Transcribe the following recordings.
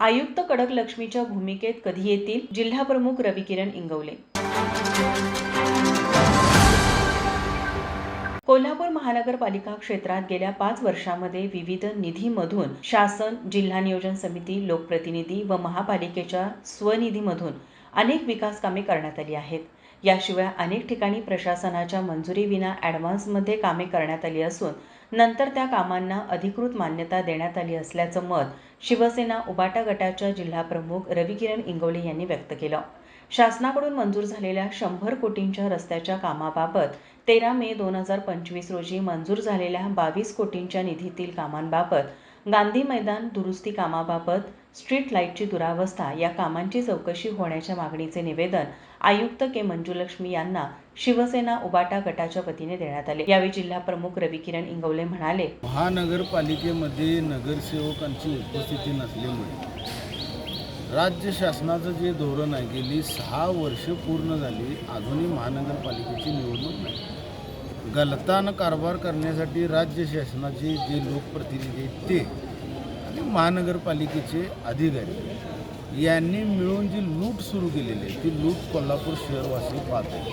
आयुक्त कडक लक्ष्मीच्या भूमिकेत कधी येतील? जिल्हा प्रमुख रविकिरण इंगवले. कोल्हापूर महानगरपालिका क्षेत्रात गेल्या पाच वर्षामध्ये विविध निधीमधून शासन जिल्हा नियोजन समिती लोकप्रतिनिधी व महापालिकेच्या स्वनिधीमधून अनेक विकास कामे करण्यात आली आहेत. याशिवाय अनेक ठिकाणी प्रशासनाच्या मंजुरीविना ॲडव्हान्समध्ये कामे करण्यात आली असून नंतर त्या कामांना अधिकृत मान्यता देण्यात आली असल्याचं मत शिवसेना उबाटा गटाच्या जिल्हाप्रमुख रविकिरण इंगवले यांनी व्यक्त केलं. शासनाकडून मंजूर झालेल्या शंभर कोटींच्या रस्त्याच्या कामाबाबत तेरा मे दोन हजार पंचवीस रोजी मंजूर झालेल्या बावीस कोटींच्या निधीतील कामांबाबत गांधी मैदान दुरुस्ती कामाबाबत स्ट्रीट लाईटची दुरावस्था या कामांची चौकशी होण्याच्या मागणीचे निवेदन आयुक्त के मंजुलक्ष्मी यांना शिवसेना उबाटा गटाच्या वतीने देण्यात आले. यावेळी जिल्हा प्रमुख रविकिरण इंगवले म्हणाले महानगरपालिकेमध्ये नगरसेवकांची उपस्थिती नसल्यामुळे राज्य शासनाचं जे धोरण आहे गेली सहा वर्ष पूर्ण झाली अजूनही महानगरपालिकेची निवडणूक नाही. गलतान कारभार करण्यासाठी राज्य शासनाचे जे लोकप्रतिनिधी आहेत ते आणि महानगरपालिकेचे अधिकारी यांनी मिळून जी लूट सुरू केलेली आहे ती लूट कोल्हापूर शहरवासी पाहत आहे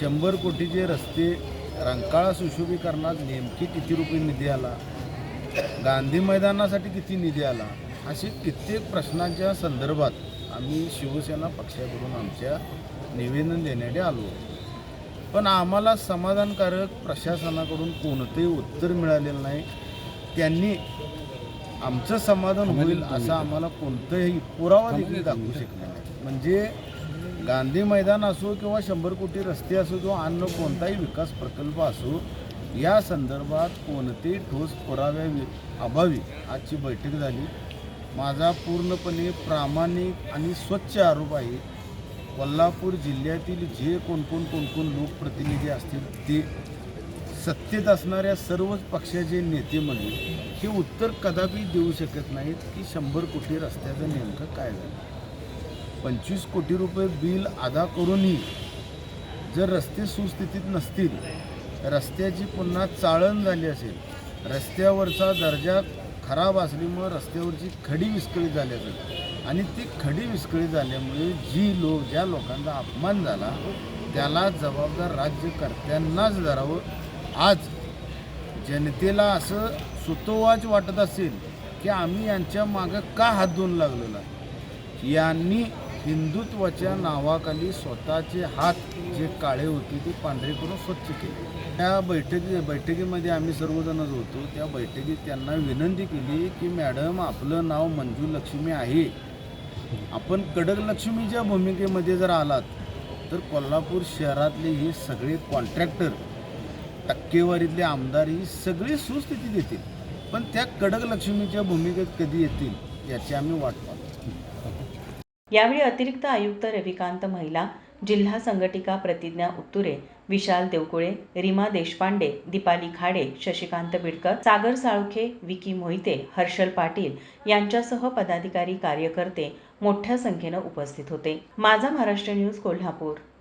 शंभर कोटीचे रस्ते रंकाळा सुशोभीकरणात नेमकी किती रुपये निधी आला? गांधी मैदानासाठी किती निधी आला? असे कित्येक प्रश्नांच्या संदर्भात आम्ही शिवसेना पक्षाकडून आमच्या निवेदन देण्यासाठी आलो. पण आम्हाला समाधानकारक प्रशासनाकडून कोणतंही उत्तर मिळालेलं नाही. त्यांनी आमचं समाधान होईल असा आम्हाला कोणतंही पुरावा देखील दाखवू शकले नाही. म्हणजे गांधी मैदान असो किंवा शंभर कोटी रस्ते असो किंवा अन्य कोणताही विकास प्रकल्प असो या संदर्भात कोणतेही ठोस पुराव्या अभावी आजची बैठक झाली. माझा पूर्णपणे प्रामाणिक आणि स्वच्छ आरोप आहे कोल्हापूर जिल्ह्यातील जे कोणकोण कोणकोण लोकप्रतिनिधी असतील ते सत्तेत असणाऱ्या सर्वच पक्षाचे नेते म्हणजे हे उत्तर कदापि देऊ शकत नाहीत की शंभर कोटी रस्त्याचं नेमकं काय झालं. पंचवीस कोटी रुपये बिल अदा करूनही जर रस्ते सुस्थितीत नसतील रस्त्याची पुन्हा चाळण झाली असेल रस्त्यावरचा दर्जा खराब असल्यामुळं रस्त्यावरची खडी विस्कळीत झाल्याचं. आणि ती खडी विस्कळीत झाल्यामुळे जी लोक ज्या लोकांचा अपमान झाला त्याला जबाबदार राज्यकर्त्यांनाच धरावं. आज जनतेला असं सुतोवाच वाटत असेल की आम्ही यांच्या मागं का हात धुवून लागलेला? यांनी हिंदुत्वाच्या नावाखाली स्वतःचे हात जे काळे होते ते पांढरे करून स्वच्छ केले. त्या बैठकी बैठकीमध्ये आम्ही सर्वजणच होतो त्या बैठकीत त्यांना विनंती केली की मॅडम आपलं नाव मंजू लक्ष्मी आहे. आपण कडक लक्ष्मीच्या भूमिकेमध्ये जर आलात तर कोल्हापूर शहरातले हे सगळे कॉन्ट्रॅक्टर टक्केवारीतले आमदार ही सगळी सुस्थिती देतील. पण त्या कडक लक्ष्मीच्या भूमिकेत कधी येतील याची आम्ही वाट पाहतो. यावेळी अतिरिक्त आयुक्त रविकांत महिला जिल्हा संघटिका प्रतिज्ञा उत्तुरे विशाल देवकुळे रीमा देशपांडे दीपाली खाडे शशिकांत बिडकर सागर साळुखे विकी मोहिते हर्षल पाटील यांच्यासह पदाधिकारी कार्यकर्ते मोठ्या संख्येनं उपस्थित होते. माझा महाराष्ट्र न्यूज कोल्हापूर.